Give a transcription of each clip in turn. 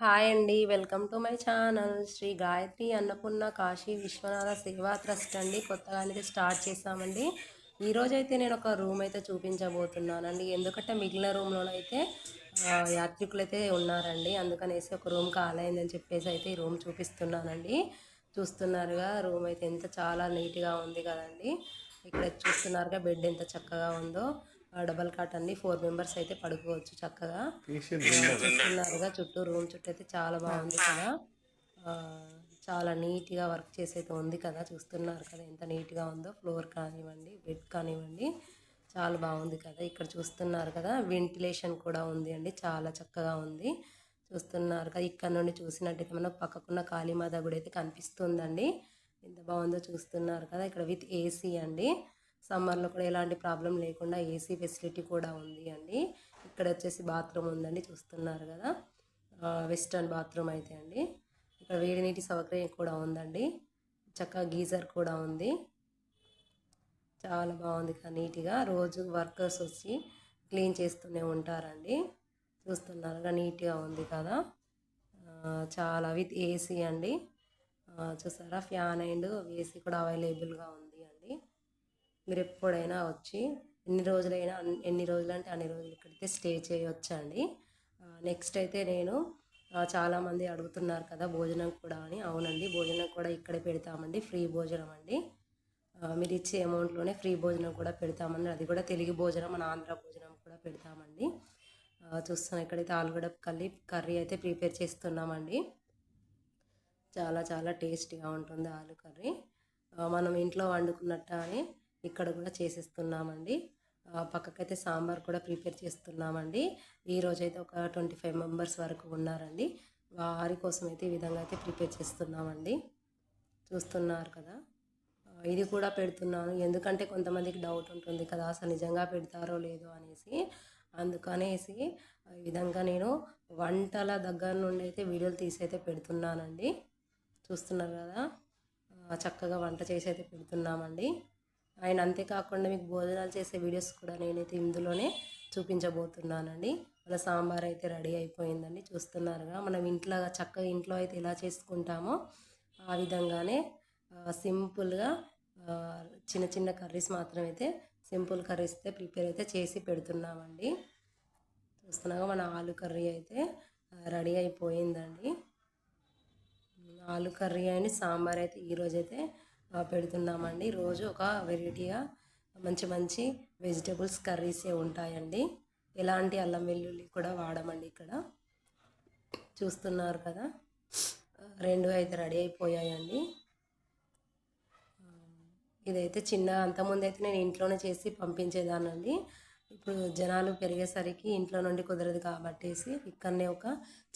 Hi అండి. Welcome to my channel. Shri Gayatri Annapurna Kashi Vishwanatha Seva trust అండి. కొత్తగా అనేది స్టార్ట్ చేసామండి ఈరోజు అయితే నేను ఒక రూమ్ అయితే చూపించబోతున్నానండి. ఎందుకంటే మిగిలిన రూమ్లో అయితే యాత్రికులు అయితే ఉన్నారండి. అందుకనేసి ఒక రూమ్ కాలైందని చెప్పేసి అయితే ఈ రూమ్ చూపిస్తున్నానండి. చూస్తున్నారుగా రూమ్ అయితే ఎంత చాలా నీట్గా ఉంది కదండి. ఇక్కడ చూస్తున్నారుగా బెడ్ ఎంత చక్కగా ఉందో. డబల్ కాట్ అండి ఫోర్ మెంబర్స్ అయితే పడుకోవచ్చు చక్కగా. చూస్తున్నారుగా చుట్టూ రూమ్ చుట్టూ అయితే చాలా బాగుంది కదా. చాలా నీట్గా వర్క్ చేసి అయితే ఉంది కదా చూస్తున్నారు కదా ఎంత నీట్గా ఉందో. ఫ్లోర్ కానివ్వండి బెడ్ కానివ్వండి చాలా బాగుంది కదా. ఇక్కడ చూస్తున్నారు కదా వెంటిలేషన్ కూడా ఉంది అండి చాలా చక్కగా ఉంది. చూస్తున్నారు కదా ఇక్కడ నుండి చూసినట్టయితే మనకు పక్కకున్న కాళీమాత గుడి అయితే కనిపిస్తుందండి. ఎంత బాగుందో చూస్తున్నారు కదా ఇక్కడ విత్ ఏసీ అండి. సమ్మర్లో కూడా ఎలాంటి ప్రాబ్లం లేకుండా ఏసీ ఫెసిలిటీ కూడా ఉంది అండి. ఇక్కడ వచ్చేసి బాత్రూమ్ ఉందండి చూస్తున్నారు కదా. వెస్టర్న్ బాత్రూమ్ అయితే అండి. ఇక్కడ వేడి నీటి సౌకర్యం కూడా ఉందండి. చక్కగా గీజర్ కూడా ఉంది. చాలా బాగుంది కదా నీట్గా. రోజు వర్కర్స్ వచ్చి క్లీన్ చేస్తూనే ఉంటారండి. చూస్తున్నారుగా నీట్గా ఉంది కదా. చాలా విత్ ఏసీ అండి. చూసారా? ఫ్యాన్ అండ్ ఏసీ కూడా అవైలబుల్గా ఉంది. మీరు ఎప్పుడైనా వచ్చి ఎన్ని రోజులైనా ఎన్ని రోజులు అంటే అన్ని రోజులు ఇక్కడైతే స్టే చేయొచ్చండి. నెక్స్ట్ అయితే నేను చాలామంది అడుగుతున్నారు కదా భోజనం కూడా అని. అవునండి భోజనం కూడా ఇక్కడే పెడతామండి ఫ్రీ భోజనం అండి. మీరు ఇచ్చే అమౌంట్లోనే ఫ్రీ భోజనం కూడా పెడతామండి అది కూడా తెలుగు భోజనం మన ఆంధ్ర భోజనం కూడా పెడతామండి. చూస్తాను ఇక్కడైతే ఆలుగడ్డ కల్లి కర్రీ అయితే ప్రిపేర్ చేస్తున్నామండి. చాలా చాలా టేస్టీగా ఉంటుంది ఆలు కర్రీ. మనం ఇంట్లో వండుకున్నట్టు అని ఇక్కడ కూడా చేసేస్తున్నామండి. పక్కకైతే సాంబార్ కూడా ప్రిపేర్ చేస్తున్నామండి. ఈరోజైతే అయితే ఒక ట్వంటీ ఫైవ్ మెంబర్స్ వరకు ఉన్నారండి. వారి కోసం అయితే ఈ విధంగా అయితే ప్రిపేర్ చేస్తున్నామండి. చూస్తున్నారు కదా. ఇది కూడా పెడుతున్నాను. ఎందుకంటే కొంతమందికి డౌట్ ఉంటుంది కదా అసలు నిజంగా పెడతారో లేదో అనేసి. అందుకనేసి ఈ విధంగా నేను వంటల దగ్గర నుండి అయితే వీడియోలు తీసి అయితే పెడుతున్నానండి. చూస్తున్నారు కదా. చక్కగా వంట చేసి అయితే పెడుతున్నామండి. ఆయన అంతేకాకుండా మీకు భోజనాలు చేసే వీడియోస్ కూడా నేనైతే ఇందులోనే చూపించబోతున్నానండి. మన సాంబార్ అయితే రెడీ అయిపోయిందండి. చూస్తున్నారుగా మనం ఇంట్లో చక్కగా ఇంట్లో అయితే ఎలా చేసుకుంటామో ఆ విధంగానే సింపుల్గా చిన్న చిన్న కర్రీస్ మాత్రం అయితే సింపుల్ కర్రీస్ అయితే ప్రిపేర్ అయితే చేసి పెడుతున్నామండి. చూస్తున్నాగా మన ఆలు కర్రీ అయితే రెడీ అయిపోయిందండి. ఆలు కర్రీ అని సాంబార్ అయితే ఈరోజైతే పెడుతున్నామండి. రోజు ఒక వెరైటీగా మంచి మంచి వెజిటేబుల్స్ కర్రీసే ఉంటాయండి. ఎలాంటి అల్లం వెల్లుల్లి కూడా వాడమండి ఇక్కడ. చూస్తున్నారు కదా. రెండు అయితే రెడీ అయిపోయాయండి. ఇదైతే చిన్న అంతకుముందు అయితే నేను ఇంట్లోనే చేసి పంపించేదానండి ఇప్పుడు జనాలు పెరిగేసరికి ఇంట్లో నుండి కుదరదు కాబట్టేసి ఇక్కడనే ఒక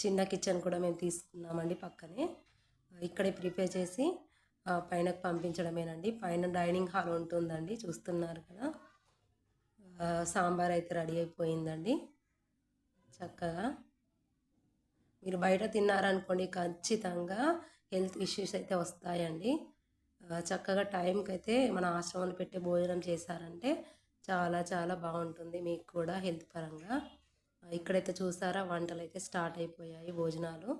చిన్న కిచెన్ కూడా మేము తీసుకున్నామండి పక్కనే. ఇక్కడే ప్రిపేర్ చేసి పైనకు పంపించడమేనండి. పైన డైనింగ్ హాల్ ఉంటుందండి. చూస్తున్నారు కదా. సాంబార్ అయితే రెడీ అయిపోయిందండి. చక్కగా. మీరు బయట తిన్నారనుకోండి ఖచ్చితంగా హెల్త్ ఇష్యూస్ అయితే వస్తాయండి. చక్కగా టైంకి అయితే మన ఆశ్రమంలో పెట్టే భోజనం చేశారంటే చాలా చాలా బాగుంటుంది. మీకు కూడా హెల్త్ పరంగా. ఇక్కడైతే చూసారా వంటలు అయితే స్టార్ట్ అయిపోయాయి భోజనాలు.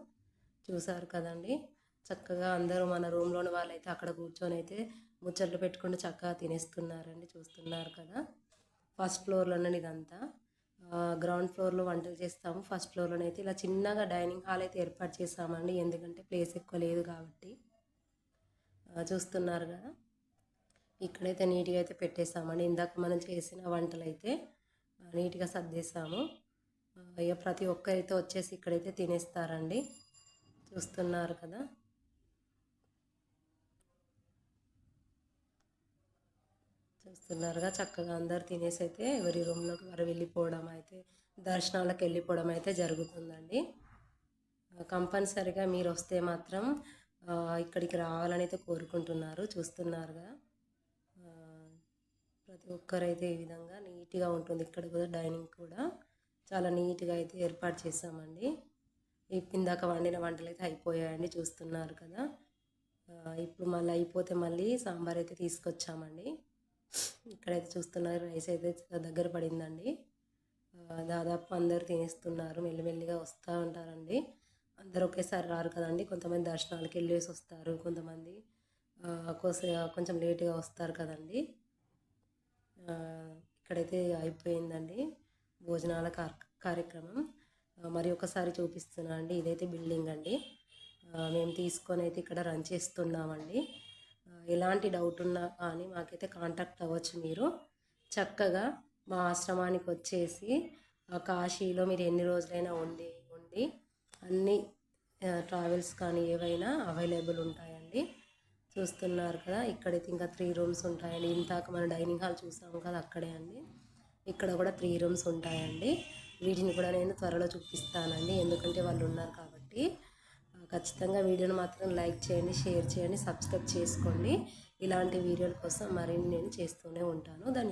చూసారు కదండి. చక్కగా అందరూ మన రూమ్లోని వాళ్ళైతే అక్కడ కూర్చొని అయితే ముచ్చట్లు పెట్టుకుంటూ చక్కగా తినేస్తున్నారండి చూస్తున్నారు కదా. ఫస్ట్ ఫ్లోర్లోనే ఇదంతా. గ్రౌండ్ ఫ్లోర్లో వంటలు చేస్తాము. ఫస్ట్ ఫ్లోర్లోనే అయితే ఇలా చిన్నగా డైనింగ్ హాల్ అయితే ఏర్పాటు చేస్తామండి ఎందుకంటే ప్లేస్ ఎక్కువ లేదు కాబట్టి. చూస్తున్నారు కదా. ఇక్కడైతే నీట్గా అయితే పెట్టేసామండి ఇందాక మనం చేసిన వంటలు అయితే నీట్గా సర్దేసాము ఇక ప్రతి ఒక్కరైతే వచ్చేసి ఇక్కడైతే తినేస్తారండి. చూస్తున్నారు కదా. చూస్తున్నారుగా. చక్కగా అందరు తినేసి అయితే ఎవరి రూమ్లోకి వారు వెళ్ళిపోవడం అయితే దర్శనాలకు వెళ్ళిపోవడం అయితే జరుగుతుందండి. కంపల్సరిగా మీరు వస్తే మాత్రం ఇక్కడికి రావాలని అయితే కోరుకుంటున్నారు చూస్తున్నారుగా. ప్రతి ఒక్కరైతే ఈ విధంగా నీట్గా ఉంటుంది. ఇక్కడ కూడా డైనింగ్ కూడా చాలా నీట్గా అయితే ఏర్పాటు చేసామండి ఇందాక వండిన వంటలు అయితే అయిపోయాయండి చూస్తున్నారు కదా. ఇప్పుడు మళ్ళీ అయిపోతే మళ్ళీ సాంబార్ అయితే తీసుకొచ్చామండి. ఇక్కడైతే చూస్తున్నారు రైస్ అయితే దగ్గర పడిందండి. దాదాపు అందరు తినేస్తున్నారు మెల్లిమెల్లిగా వస్తూ ఉంటారండి. అందరూ ఒకేసారి రారు కదండి కొంతమంది దర్శనాలకు వెళ్ళేసి వస్తారు కొంతమంది కోస కొంచెం లేట్గా వస్తారు కదండి. ఇక్కడైతే అయిపోయిందండి భోజనాల కార్- కార్యక్రమం. మరి ఒకసారి చూపిస్తున్నా అండి ఇదైతే బిల్డింగ్ అండి. మేము తీసుకొని అయితే ఇక్కడ రన్ చేస్తున్నామండి. ఎలాంటి డౌట్ ఉన్నా కానీ మాకైతే కాంటాక్ట్ అవ్వచ్చు మీరు. చక్కగా మా ఆశ్రమానికి వచ్చేసి కాశీలో మీరు ఎన్ని రోజులైనా ఉండి ఉండి అన్ని ట్రావెల్స్ కానీ ఏవైనా అవైలబుల్ ఉంటాయండి. చూస్తున్నారు కదా ఇక్కడైతే ఇంకా త్రీ రూమ్స్ ఉంటాయండి. ఇంతాక మనం డైనింగ్ హాల్ చూసాము కదా అక్కడే అండి. ఇక్కడ కూడా త్రీ రూమ్స్ ఉంటాయండి. వీటిని కూడా నేను త్వరలో చూపిస్తానండి. ఎందుకంటే వాళ్ళు ఉన్నారు కాబట్టి. ఖచ్చితంగా వీడియోని మాత్రం లైక్ చేయండి షేర్ చేయండి సబ్స్క్రైబ్ చేసుకోండి. ఇలాంటి వీడియోల కోసం మరిన్ని నేను చేస్తూనే ఉంటాను. ధన్యవాదాలు.